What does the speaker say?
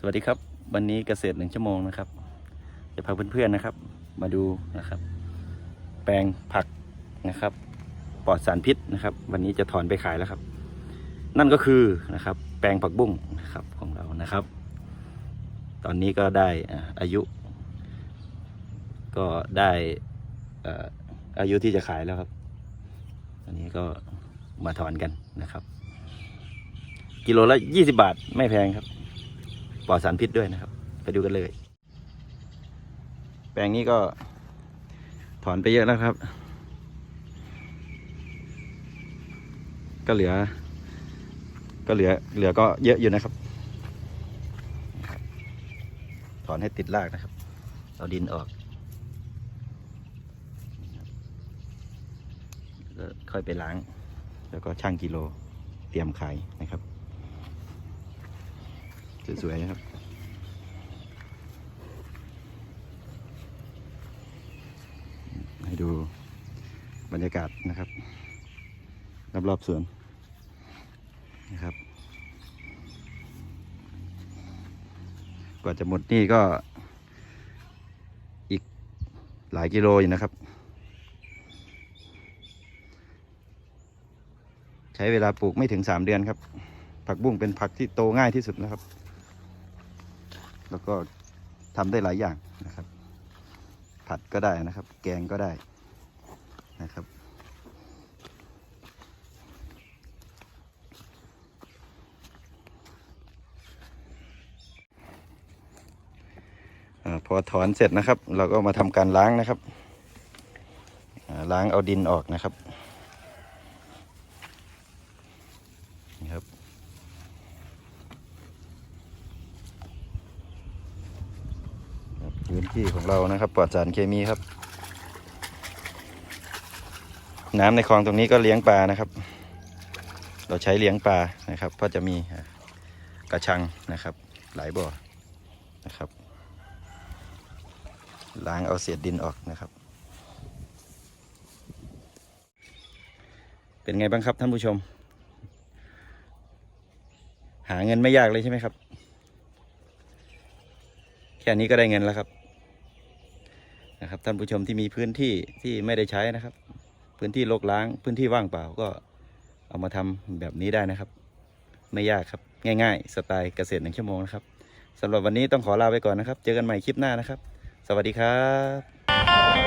สวัสดีครับ วันนี้เกษตรหนึ่งชั่วโมงนะครับ จะพาเพื่อนๆนะครับ มาดูนะครับ แปลงผักนะครับ ปลอดสารพิษนะครับ วันนี้จะถอนไปขายแล้วครับ นั่นก็คือนะครับ แปลงผักบุ้งนะครับของเรานะครับ ตอนนี้ก็ได้อายุ ก็ได้อายุที่จะขายแล้วครับอันนี้ก็มาถอนกันนะครับ กิโลละยี่สิบาทไม่แพงครับ ปลอดสารพิษด้วยนะครับ ไปดูกันเลย แปลงนี้ก็ถอนไปเยอะแล้วครับ ก็เหลือ ก็เหลือเหลือก็เยอะอยู่นะครับ ถอนให้ติดรากนะครับ เอาดินออกค่อยไปล้าง แล้วก็ช่างกิโลเตรียมขายนะครับ สวยๆนะครับ ให้ดูบรรยากาศนะครับรอบๆสวนนะครับ กว่าจะหมดนี่ก็อีกหลายกิโลอยู่นะครับ ใช้เวลาปลูกไม่ถึงสามเดือนครับ ผักบุ้งเป็นผักที่โตง่ายที่สุดนะครับ แล้วก็ทำได้หลายอย่างนะครับ ผัดก็ได้นะครับ แกงก็ได้นะครับอพอถอนเสร็จนะครับ เราก็มาทำการล้างนะครับ ล้างเอาดินออกนะครับนี่ครับ ครับ พื้นที่ของเรานะครับปลอดสารเคมีครับ น้ำในคลองตรงนี้ก็เลี้ยงปลานะครับ เราใช้เลี้ยงปลานะครับ ก็จะมีกระชังนะครับ หลายบ่อนะครับล้างเอาเศษดินออกนะครับ เป็นไงบ้างครับท่านผู้ชม หาเงินไม่ยากเลยใช่ไหมครับ แค่นี้ก็ได้เงินแล้วครับ นะครับท่านผู้ชมที่มีพื้นที่ที่ไม่ได้ใช้นะครับ พื้นที่รกล้างพื้นที่ว่างเปล่าก็เอามาทำแบบนี้ได้นะครับ ไม่ยากครับง่าย ๆ สไตล์เกษตรหนึ่งชั่วโมงนะครับสำหรับวันนี้ต้องขอลาไปก่อนนะครับ เจอกันใหม่คลิปหน้านะครับ สวัสดีครับ